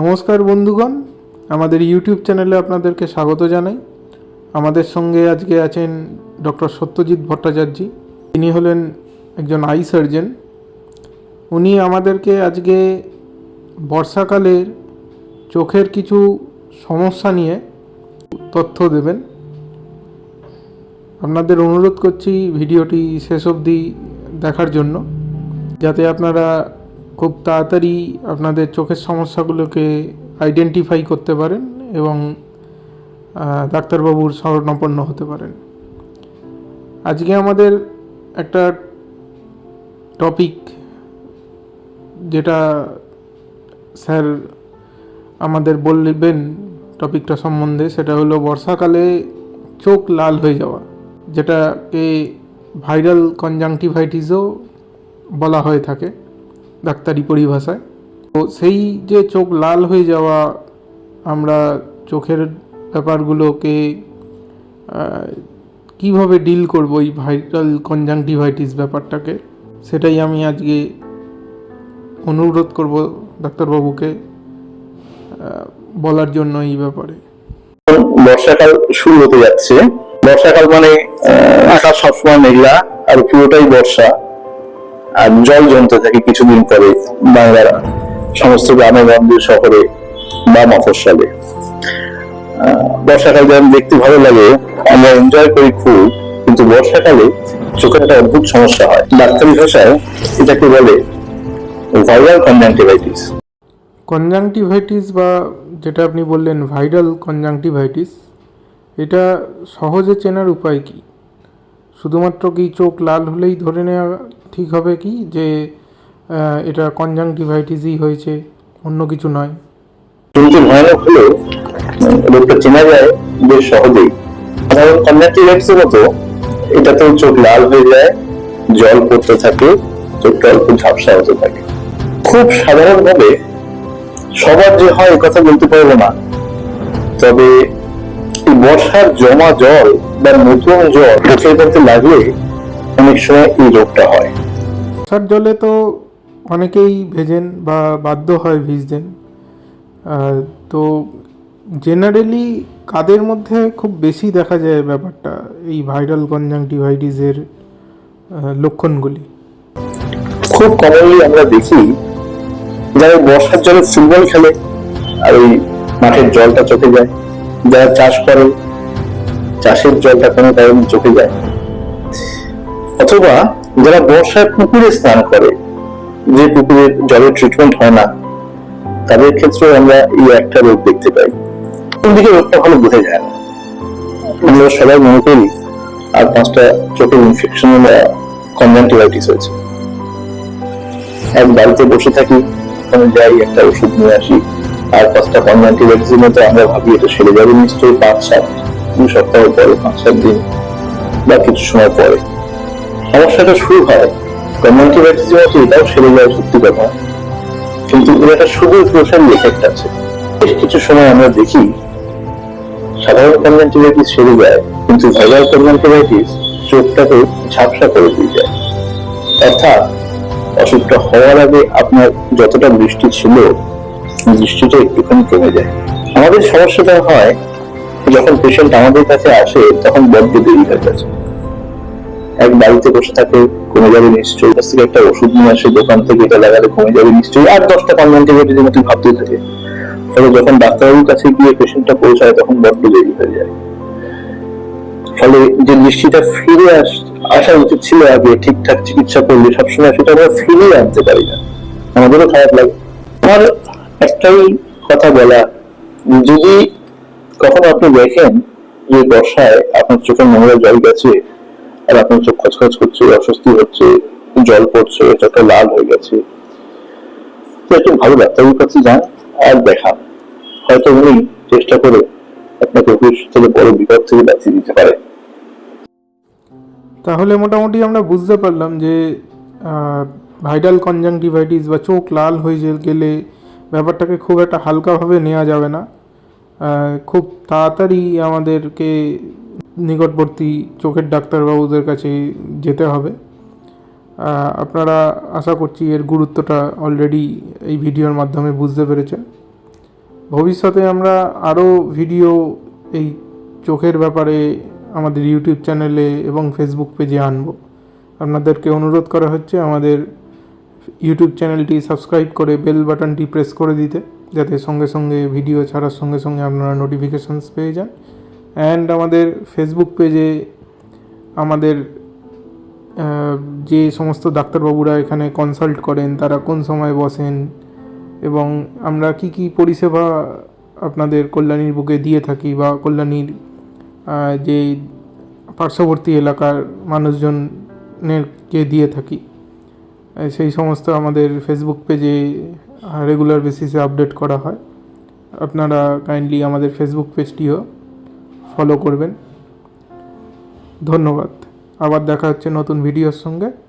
নমস্কার বন্ধুগণ, আমাদের ইউটিউব চ্যানেলে আপনাদেরকে স্বাগত জানাই। আমাদের সঙ্গে আজকে আছেন ডক্টর সত্যজিৎ ভট্টাচার্য। তিনি হলেন একজন আই সার্জন। উনি আমাদেরকে আজকে বর্ষাকালের চোখের কিছু সমস্যা নিয়ে তথ্য দেবেন। আপনাদের অনুরোধ করছি ভিডিওটি শেষ অবধি দেখার জন্য, যাতে আপনারা খুব তাড়াতাড়ি আপনাদের চোখের সমস্যাগুলোকে আইডেন্টিফাই করতে পারেন এবং ডাক্তারবাবুর শরণাপন্ন হতে পারেন। আজকে আমাদের একটা টপিক যেটা স্যার আমাদের বলবেন টপিকটা সম্বন্ধে, সেটা হলো বর্ষাকালে চোখ লাল হয়ে যাওয়া, যেটাকে ভাইরাল কনজাংটিভাইটিসও বলা হয়ে থাকে। ডাক্তারি পরিভাষায়। তো সেই যে চোখ লাল হয়ে যাওয়া, আমরা চোখের ব্যাপারগুলোকে কীভাবে ডিল করব এই ভাইরাল কনজাংটিভাইটিস ব্যাপারটাকে, সেটাই আমি আজকে অনুরোধ করব ডাক্তারবাবুকে বলার জন্য এই ব্যাপারে। বর্ষাকাল শুরু হতে যাচ্ছে। বর্ষাকাল মানে আকাশ সবসময় মেঘলা আর পুরোটাই বর্ষা। আর জল জমতে থাকে কিছুদিন পরে বাংলার সমস্ত গ্রামে গঞ্জে শহরে বা মফস্বলে। বর্ষাকাল যেমন দেখতে ভালো লাগে, আমরা এনজয় করি খুব, কিন্তু বর্ষাকালে চোখের একটা অদ্ভুত সমস্যা হয়। ডাক্তারি ভাষায় এটাকে বলে ভাইরাল কনজাংটিভাইটিস কনজাংটিভাইটিস বা যেটা আপনি বললেন ভাইরাল কনজাংটিভাইটিস এটা সহজে চেনার উপায় কি? শুধুমাত্র কি চোখ লাল হলেই ধরে নেওয়া ঠিক হবে কি? যে এটা কনজাংটিভাইটিসই হয়েছে, অন্য কিছু নয়। কিন্তু ভয়ানক হলেও রোগটা চেনা যায় বেশ সহজেই। সাধারণ কনজাক্টিভাইটিস এর মতো এটাতেও চোখ লাল হয়ে যায়, জল পড়তে থাকে, চোখটা অল্প ঝাপসা হতে থাকে। খুব সাধারণভাবে সবার যে হয় কথা বলতে পারব না। তবে এই বর্ষার জমা জল বা নতুন জল মধ্যে লাগলে অনেক সময় এই রোগটা হয়। বর্ষার জলে তো অনেকেই ভেজেন বা বাধ্য হয় ভিজতেন। তো জেনারেলি কাদের মধ্যে খুব বেশি দেখা যায় ব্যাপারটা এই ভাইরাল কনজাংটিভাইটিসের লক্ষণগুলি? খুব কমনলি আমরা দেখি যারা বর্ষার জলে ফুটবল খেলে আর ওই মাঠের জলটা চোখে যায়। যারা চাষ করে, চাষের জলটা কোনো কারণে চোখে যায় অথবা যারা বর্ষায় পুকুরে স্নান করে, যে পুকুরের জলের ট্রিটমেন্ট হয় না, তাদের ক্ষেত্রে আমরা এই একটা রোগ দেখতে পাই। কোন দিকে রোগটা ভালো বোঝা যায় না। আমরা সবাই মনে করি, আর পাঁচটা চোখের ইনফেকশন বা কনজাংটিভাইটিস হয়েছে। এক বাড়িতে বসে থাকি ওখানে যাই একটা ওষুধ নিয়ে আসি। আর পাঁচটা কনজাংটিভাইটিসের মতো আমরা ভাবি এটা সেরে যাবে। নিশ্চয়ই পাঁচ সাত দুই সপ্তাহ পরে, পাঁচ সাত দিন, বা কিছু সময় পরে। সমস্যাটা শুরু হয়। কনজাংটিভাইটিসের মতো এটাও সেরে যায় সত্যি কথা। কিন্তু এর একটা সুদূর প্রসারী এফেক্ট আছে। বেশ কিছু সময় আমরা দেখি, সাধারণ কনজাংটিভাইটিস সেরে যায়, কিন্তু ভাইরাল কনজাংটিভাইটিস চোখটাকে ঝাপসা করে দিয়ে যায়। অর্থাৎ অসুখটা হওয়ার আগে আপনার যতটা বৃষ্টি ছিল দৃষ্টিটা একটুখানি কমে যায়। আমাদের সমস্যাটা হয়, যখন পেশেন্ট আমাদের কাছে আসে, তখন বড্ড দেরি হয়ে গেছে এক বাড়িতে বসে থাকে, কমে যাবে নিশ্চয়ই। কাছ থেকে একটা ওষুধ নিয়ে আসে, দোকান থেকে এটা লাগালে কমে যাবে নিশ্চয়ই। আর দশটা কনভেন্টিভেটির মতো ভাবতে থাকে। ফলে যখন ডাক্তারবাবুর কাছে গিয়ে পেশেন্টটা পৌঁছায়, তখন বড্ড দেরি হয়ে যায়। ফলে যে দৃষ্টিটা ফিরে আস, আসা উচিত ছিল আগে, ঠিকঠাক চিকিৎসা করলে, সবসময় সেটা আমরা ফিরিয়ে আনতে পারি না। আমাদেরও খারাপ লাগে। আমার একটাই কথা বলা, যদি কখনো আপনি দেখেন যে বর্ষায় আপনার চোখে নোংরা জল গেছে আর আপনার চোখ খচখচ করছে, অস্বস্তি হচ্ছে, জল পড়ছে, চোখটা লাল হয়ে গেছে, তো একটু ভালো ডাক্তারের কাছে যান আর দেখান। হয়তো উনি চেষ্টা করে আপনাকে অফিস থেকে বড় বিপদ থেকে বাঁচিয়ে দিতে পারে। তাহলে মোটামুটি আমরা বুঝতে পারলাম যে ভাইরাল কনজাংটিভাইটিস বা চোখ লাল হয়ে গেলে ব্যাপারটাকে খুব একটা হালকাভাবে নেওয়া যাবে না। খুব তাড়াতাড়ি আমাদেরকে নিকটবর্তী চোখের ডাক্তারবাবুদের কাছে যেতে হবে। আপনারা আশা করছি এর গুরুত্বটা অলরেডি এই ভিডিওর মাধ্যমে বুঝতে পেরেছেন। ভবিষ্যতে আমরা আরও ভিডিও এই চোখের ব্যাপারে আমাদের ইউটিউব চ্যানেলে এবং ফেসবুক পেজে আনব। আপনাদেরকে অনুরোধ করা হচ্ছে আমাদের ইউটিউব চ্যানেলটি সাবস্ক্রাইব করে বেল বাটনটি প্রেস করে দিতে, যাতে সঙ্গে সঙ্গে ভিডিও ছাড়ার সঙ্গে সঙ্গে আপনারা নোটিফিকেশানস পেয়ে যান। অ্যান্ড আমাদের ফেসবুক পেজে আমাদের যে সমস্ত ডাক্তারবাবুরা এখানে কনসাল্ট করেন, তারা কোন সময় বসেন, এবং আমরা কি কি পরিষেবা আপনাদের কল্যাণীর বুকে দিয়ে থাকি বা কল্যাণীর যে পার্শ্ববর্তী এলাকার মানুষজনকে দিয়ে থাকি। সেই সমস্ত আমাদের ফেসবুক পেজে রেগুলার বেসিসে আপডেট করা হয়। আপনারা কাইন্ডলি আমাদের ফেসবুক পেজটিও ফলো করবেন। ধন্যবাদ। আবার দেখা হচ্ছে নতুন ভিডিওর সঙ্গে।